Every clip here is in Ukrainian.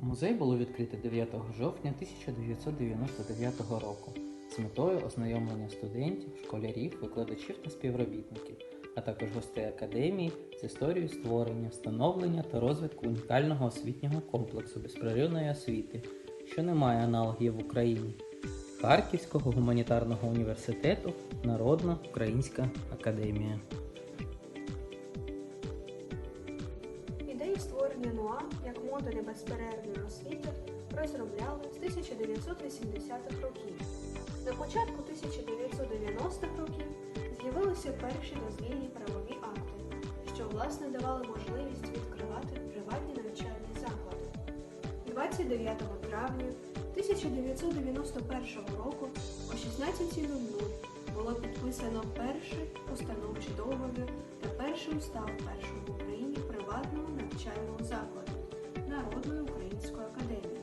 Музей було відкрито 9 жовтня 1999 року з метою ознайомлення студентів, школярів, викладачів та співробітників, а також гостей академії з історією створення, встановлення та розвитку унікального освітнього комплексу безперервної освіти, що не має аналогів в Україні. Харківського гуманітарного університету Народна Українська академія. Створення НУА як модуля безперервної освіти розробляли з 1980-х років. На початку 1990-х років з'явилися перші дозвільні правові акти, що власне давали можливість відкривати приватні навчальні заклади. 29 травня 1991 року о 16.00 було підписано перший установчий договір та перший устав першого в Україні приватного навчального закладу Народної української академії.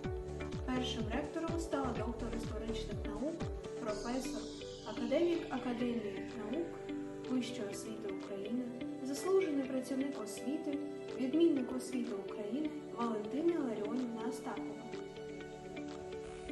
Першим ректором стала доктор історичних наук, професор, академік Академії наук Вищої освіти України, заслужений працівник освіти, відмінник освіти України Валентина Ларіонівна Остапова.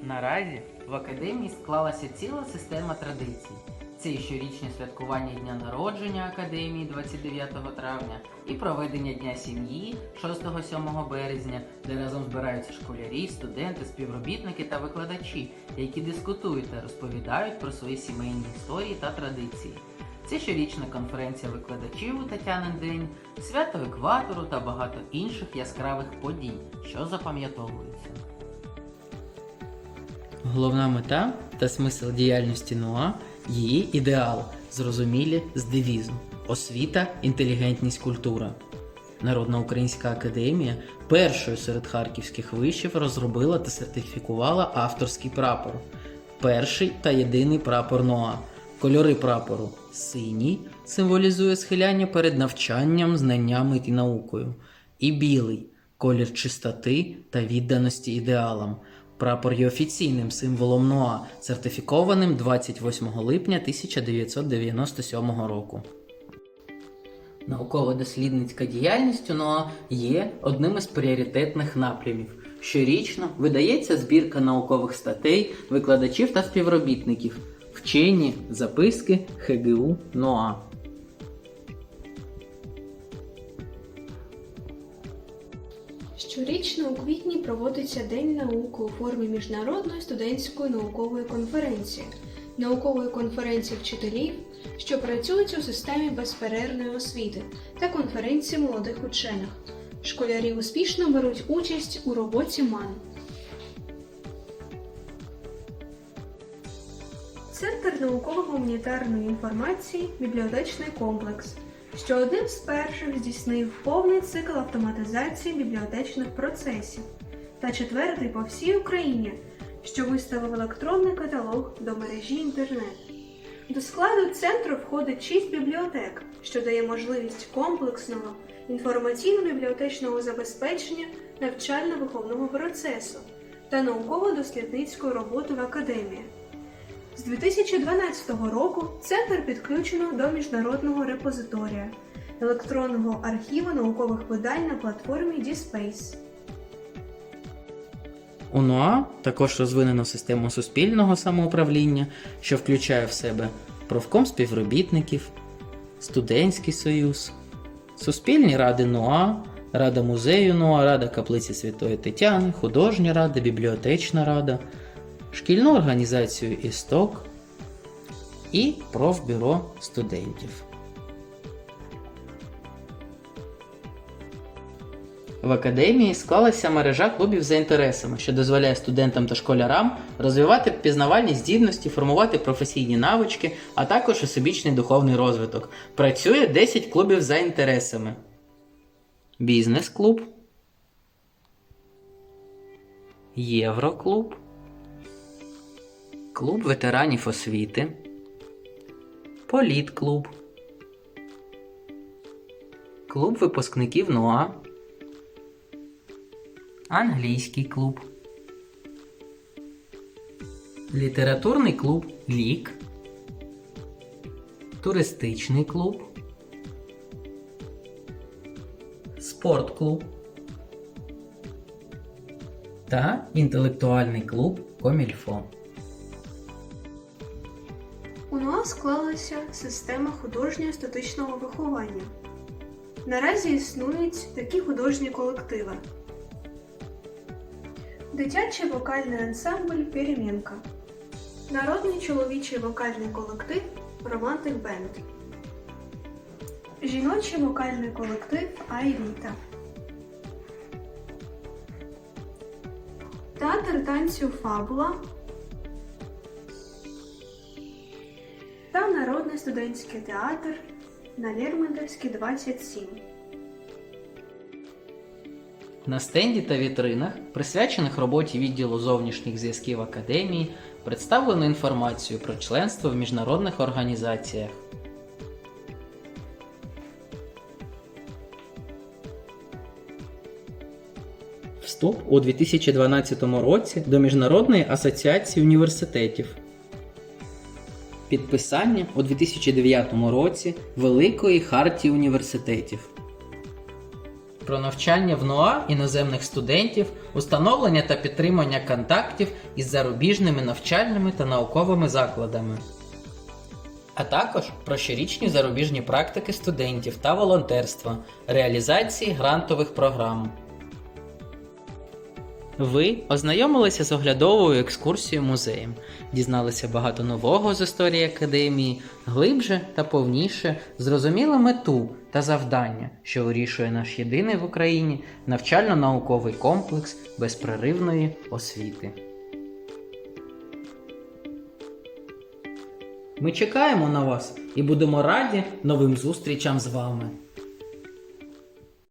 Наразі в академії склалася ціла система традицій. Це і щорічне святкування дня народження академії 29 травня і проведення Дня сім'ї 6-7 березня, де разом збираються школярі, студенти, співробітники та викладачі, які дискутують та розповідають про свої сімейні історії та традиції. Це щорічна конференція викладачів у Тетянин день, свято екватору та багато інших яскравих подій, що запам'ятовуються. Головна мета та смисл діяльності НУА її ідеал, зрозумілі з девізом освіта, інтелігентність, культура. Народна українська академія першою серед харківських вишів розробила та сертифікувала авторський прапор. Перший та єдиний прапор НОА. Кольори прапору синій символізує схиляння перед навчанням, знаннями і наукою, і білий колір чистоти та відданості ідеалам. Прапор є офіційним символом НОА, сертифікованим 28 липня 1997 року. Науково-дослідницька діяльність УНОА є одним із пріоритетних напрямів. Щорічно видається збірка наукових статей, викладачів та співробітників, вчені записки ХГУ НОА. Щорічно у квітні проводиться День науки у формі міжнародної студентської наукової конференції, наукової конференції вчителів, що працюють у системі безперервної освіти та конференції молодих учених. Школярі успішно беруть участь у роботі МАН. Центр науково-гуманітарної інформації бібліотечний комплекс, що одним з перших здійснив повний цикл автоматизації бібліотечних процесів, та четвертий по всій Україні, що виставив електронний каталог до мережі інтернет. До складу центру входить шість бібліотек, що дає можливість комплексного інформаційно-бібліотечного забезпечення навчально-виховного процесу та науково-дослідницької роботи в академії. З 2012 року центр підключено до міжнародного репозиторія електронного архіву наукових видань на платформі DSpace. У НОА також розвинено систему суспільного самоуправління, що включає в себе профком співробітників, студентський союз, суспільні ради НОА, Рада музею НОА, Рада каплиці Святої Тетяни, художня рада, бібліотечна рада, шкільну організацію Істок і профбюро студентів. В академії склалася мережа клубів за інтересами, що дозволяє студентам та школярам розвивати пізнавальні здібності, формувати професійні навички, а також особічний духовний розвиток. Працює 10 клубів за інтересами: бізнес-клуб, Євроклуб, клуб ветеранів освіти, Політклуб, клуб випускників НОА англійський клуб, літературний клуб Лік, туристичний клуб, спортклуб, та інтелектуальний клуб Комільфо. Склалася система художнього естетичного виховання. Наразі існують такі художні колективи. Дитячий вокальний ансамбль Перемінка. Народний чоловічий вокальний колектив Романтик Бенд. Жіночий вокальний колектив Айліта. Театр танцю Фабула Народний студентський театр на Лермонтовській 27. На стенді та вітринах, присвячених роботі відділу зовнішніх зв'язків Академії, представлено інформацію про членство в міжнародних організаціях. Вступ у 2012 році до Міжнародної асоціації університетів. Підписання у 2009 році Великої хартії університетів. Про навчання в НОА іноземних студентів, установлення та підтримання контактів із зарубіжними навчальними та науковими закладами. А також про щорічні зарубіжні практики студентів та волонтерства, реалізації грантових програм. Ви ознайомилися з оглядовою екскурсією музеєм, дізналися багато нового з історії академії, глибше та повніше зрозуміли мету та завдання, що вирішує наш єдиний в Україні навчально-науковий комплекс безпреривної освіти. Ми чекаємо на вас і будемо раді новим зустрічам з вами.